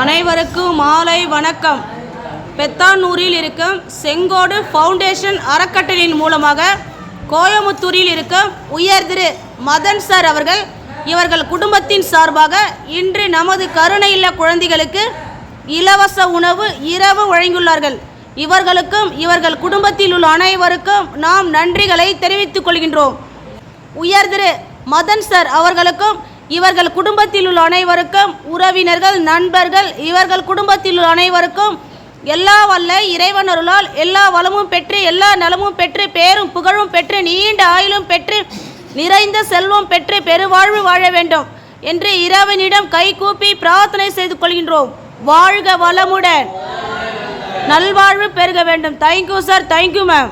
அனைவருக்கும் மாலை வணக்கம். பெத்தானூரில் இருக்கும் செங்கோடு ஃபவுண்டேஷன் அறக்கட்டளையின் மூலமாக கோயமுத்தூரில் இருக்கும் உயர் திரு மதன் சார் அவர்கள் இவர்கள் குடும்பத்தின் சார்பாக இன்று நமது கருணை இல்ல குழந்தைகளுக்கு இலவச உணவு இரவு வழங்கியுள்ளார்கள். இவர்களுக்கும் இவர்கள் குடும்பத்தில் உள்ள அனைவருக்கும் நாம் நன்றிகளை தெரிவித்துக் கொள்கின்றோம். உயர் திரு மதன் சார் அவர்களுக்கும் இவர்கள் குடும்பத்தில் உள்ள அனைவருக்கும் உறவினர்கள் நண்பர்கள் இவர்கள் குடும்பத்தில் உள்ள அனைவருக்கும் எல்லா வல்ல இறைவனருளால் எல்லா வளமும் பெற்று எல்லா நலமும் பெற்று பேரும் புகழும் பெற்று நீண்ட ஆயுளும் பெற்று நிறைந்த செல்வம் பெற்று பெருவாழ்வு வாழ வேண்டும் என்று இறைவனிடம் கை கூப்பி பிரார்த்தனை செய்து கொள்கின்றோம். வாழ்க வளமுடன். நல்வாழ்வு பெருக வேண்டும். Thank you sir thank you ma'am